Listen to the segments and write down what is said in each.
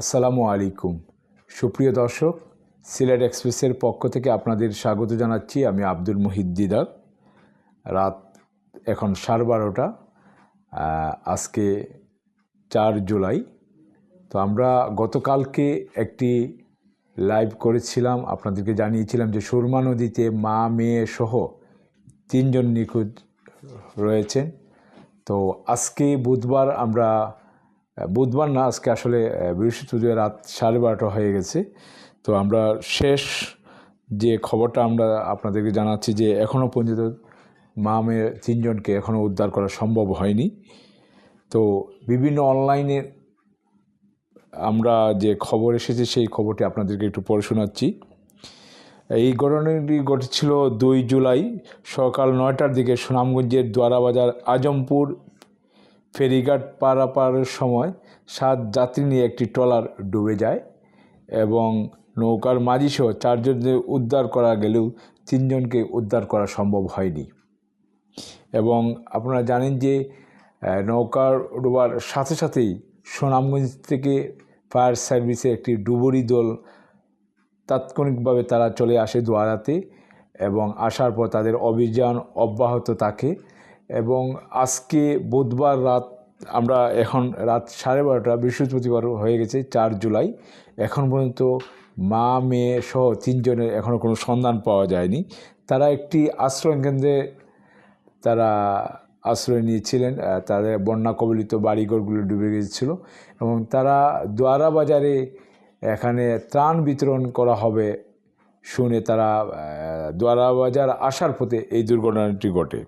আসসালামু আলাইকুম। সুপ্রিয় দর্শক, সিলেট এক্সপ্রেসের পক্ষ থেকে আপনাদের স্বাগত জানাচ্ছি আমি আব্দুল মুহিদ দিদার। রাত এখন সাড়ে বারোটা আজকে চার জুলাই। তো আমরা গতকালকে একটি লাইভ করেছিলাম, আপনাদেরকে জানিয়েছিলাম যে সুরমা নদীতে মা, মেয়ে সহ তিনজন নিখোঁজ রয়েছেন। তো আজকে বুধবার আমরা বুধবার না, আজকে আসলে বৃহস্পতিবার রাত সাড়ে বারোটা হয়ে গেছে। তো আমরা শেষ যে খবরটা আমরা আপনাদেরকে জানাচ্ছি যে এখনও পর্যন্ত মা মেয়ে তিনজনকে এখনও উদ্ধার করা সম্ভব হয়নি। তো বিভিন্ন অনলাইনে আমরা যে খবর এসেছে, সেই খবরটি আপনাদেরকে একটু পড়ে শোনাচ্ছি। এই ঘটনাটি ঘটেছিল দুই জুলাই সকাল নয়টার দিকে সুনামগঞ্জের দোয়ারাবাজার আজমপুর ফেরিঘাট পারাপারের সময় সাত যাত্রী নিয়ে একটি ট্রলার ডুবে যায় এবং নৌকার মাঝিসহ চারজনকে উদ্ধার করা গেলেও তিনজনকে উদ্ধার করা সম্ভব হয়নি। এবং আপনারা জানেন যে নৌকার ডোবার সাথে সাথেই সুনামগঞ্জ থেকে ফায়ার সার্ভিসের একটি ডুবুরি দল তাৎক্ষণিকভাবে তারা চলে আসে দোয়ারাতে এবং আসার পর তাদের অভিযান অব্যাহত থাকে। এবং আজকে বুধবার রাত, আমরা এখন রাত সাড়ে বারোটা, বৃহস্পতিবার হয়ে গেছে চার জুলাই। এখন পর্যন্ত মা, মেয়ে সহ তিনজনের এখনও কোনো সন্ধান পাওয়া যায়নি। তারা একটি আশ্রয় কেন্দ্রে, তারা আশ্রয় নিয়েছিলেন তাদের বন্যা কবলিত বাড়িঘরগুলো ডুবে গিয়েছিল এবং তারা দোয়ারা বাজারে এখানে ত্রাণ বিতরণ করা হবে শুনে তারা দোয়ারা বাজার আসার পথে এই দুর্ঘটনাটি ঘটে।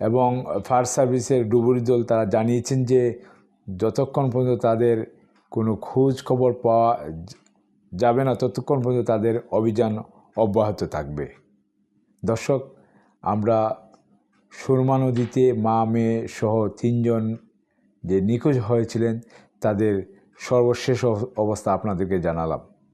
এবং ফায়ার সার্ভিসের ডুবুরি দল তারা জানিয়েছেন যে যতক্ষণ পর্যন্ত তাদের কোনো খোঁজ খবর পাওয়া যাবে না, ততক্ষণ পর্যন্ত তাদের অভিযান অব্যাহত থাকবে। দর্শক, আমরা সুরমা নদীতে মা, মেয়ে সহ তিনজন যে নিখোঁজ হয়েছিলেন, তাদের সর্বশেষ অবস্থা আপনাদেরকে জানালাম।